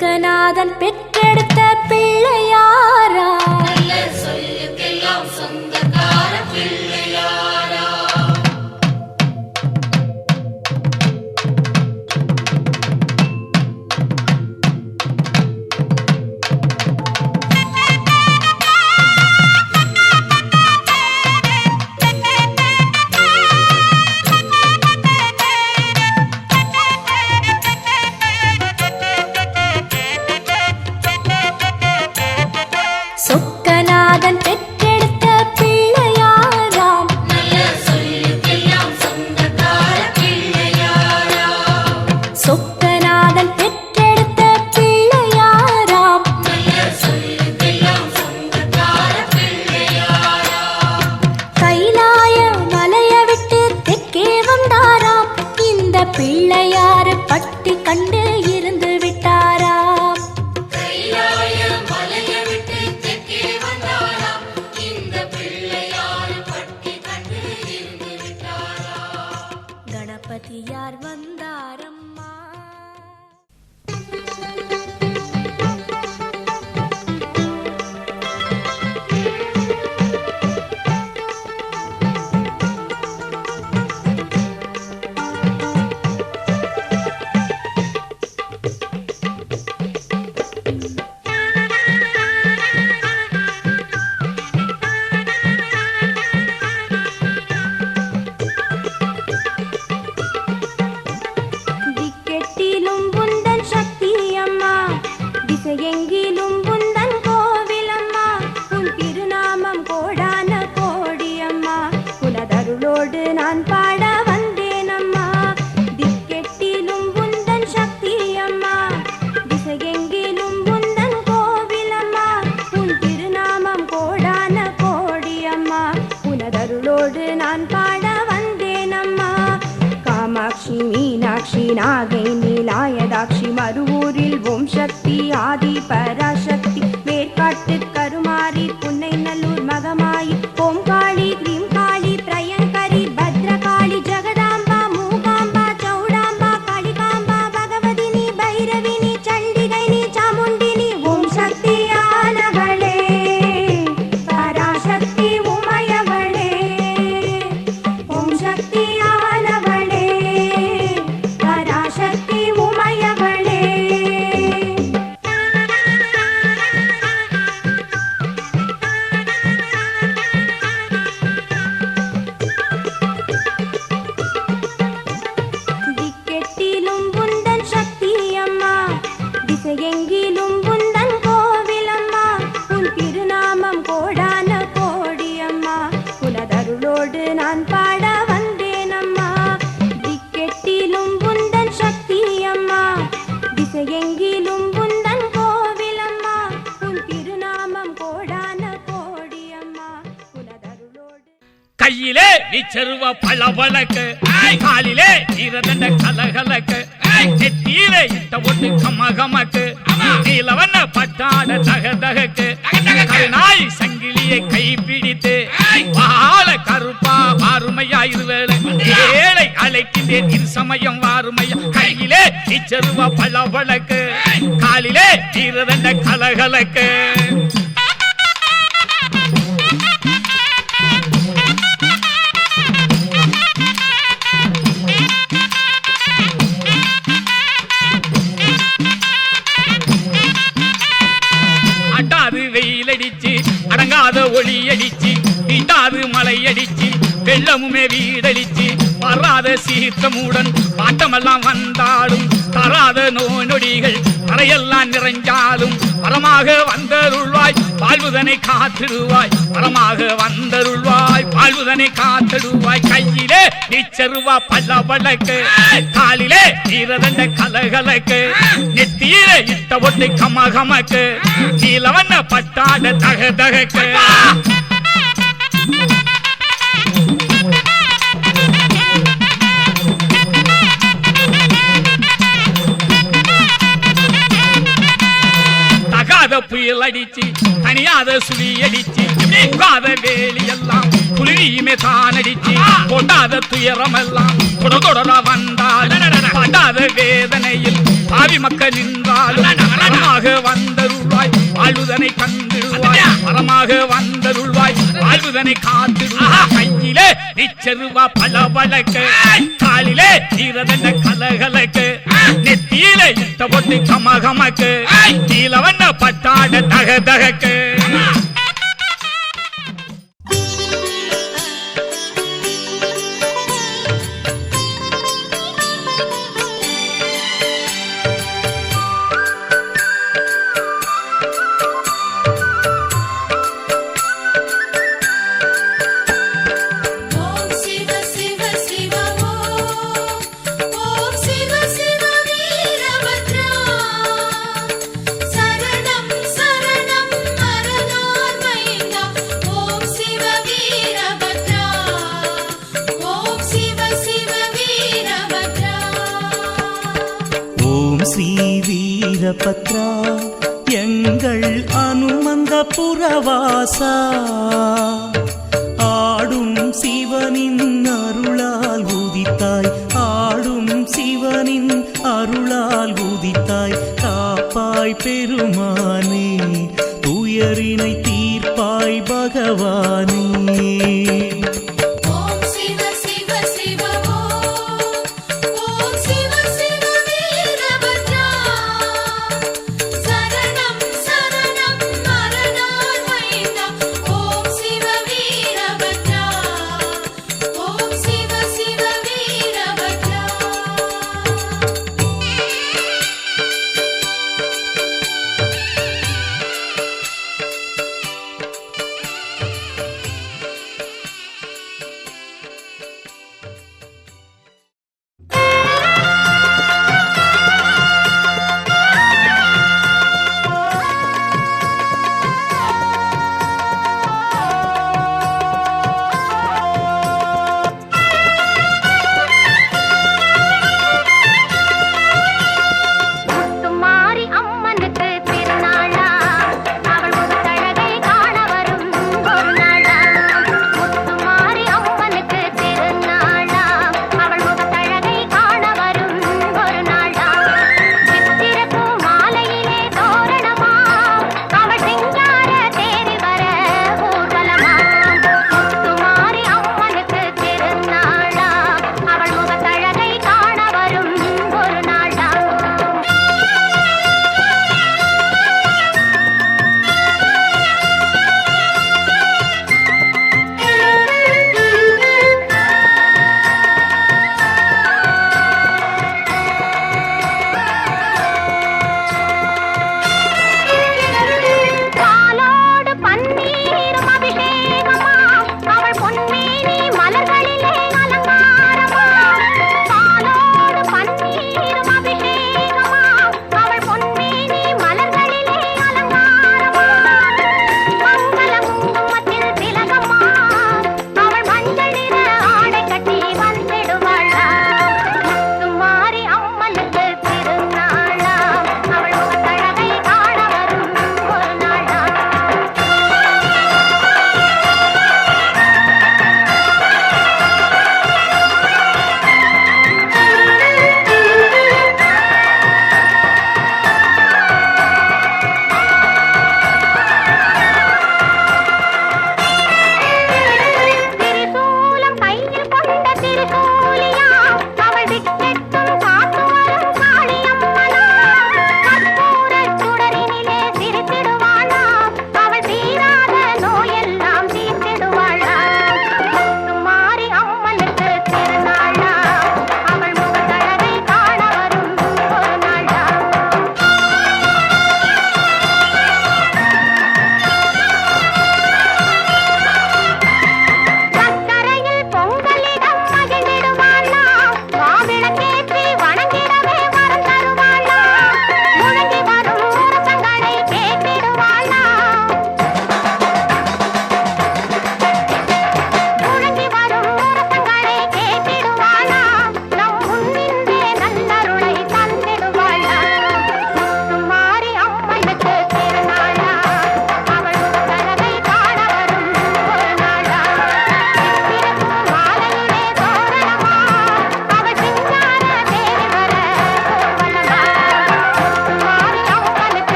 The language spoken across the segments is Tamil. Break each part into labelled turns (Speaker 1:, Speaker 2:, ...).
Speaker 1: சொக்கநாதன் பெற்றெடுத்த பே நாகை நீலாயதாட்சி மறுவூரில் ஓம் சக்தி ஆதி பராசக்தி. மேற்காட்டு கருமாறி புன் நான் பாட வந்தேன் அம்மா திக்கெட்டிலும் புந்தன் சக்தி அம்மா திசையெங்கிலும் புந்தன் கோவிலம்மா. உன் திருநாமம் கோடான கோடி அம்மா உனதருளோடு
Speaker 2: கையிலே நீச்சருவ பளபளக்கு காலிலே ஈரதண்ட கலகலக்கு. நெத்தியிலே இட்ட ஒட்டு கமகமக்கு. நீலவண்ண பட்டாட தக தகக்கு கருநாய் சங்கிலியை கை பிடித்து வாழ கருப்பா சமையா இருவேளை. ஏழை அழைக்கின்றேன். இரு சமயம் வாருமையா. கையிலே இச்சருவா நீச்சருவ வழக்கு காலிலே ஈரதண்ட கலகலக்கு. அட்டாது வெயில் அடிச்சு அடங்காத ஒளி அடிச்சு நீட்டாது மலை அடிச்சு வெள்ளமுமே வீடடிச்சு வராத சீற்றமுடன் பாட்டமெல்லாம் வந்தாலும் தராத நோய் நொடிகள் தரையெல்லாம் நிறைஞ்சாலும் வரமாக வந்தருள்வாய் வாழ்வுதனை காத்திடுவாய். வரமாக வந்தருள்வாய் வாழ்வுதனை காத்திடுவாய். கையிலே நீச்சருவா பல்ல வழக்கு காலிலே ஈரதண்ட கலகலக்கு நெத்தியில இட்ட ஒட்டு கமகமக்கு நீலவண்ண பட்டாட தக தகக்கு புயல் அடிச்சு அணியாத சுழி அடிச்சு நீங்காத வேலி எல்லாம் புலியுமே தான் அடிச்சு கொண்டாத துயரம் எல்லாம் தொடர வந்தால் படாத வேதனையில் பாவி மக்கள் நின்றாலும் மரமாக வந்தருள்வாய் வாழ்வுதனை கண்டிடுவாய் மரமாக வந்தருள்வாய் வாழ்வுதனை காத்திடுவாய். கையிலே நிச்சருவா பல வழக்கு காலிலே ஈரதண்ட கலகலக்கு. நெத்தியில இட்ட பொட்டு கமகமக்கு. நீலவண்ண
Speaker 3: வீரபத்ரா
Speaker 4: எங்கள் அனுமந்த புறவாசா? ஆடும் சிவனின் அருளால் உதித்தாய் ஆடும் சிவனின் அருளால் உதித்தாய் காப்பாய் பெருமானே துயரினை தீர்ப்பாய் பகவானே.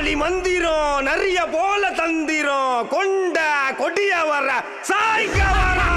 Speaker 2: காளி மந்திரம் நிறைய போல தந்திரம். கொண்ட கொடிய
Speaker 5: வர சாய்க்க வர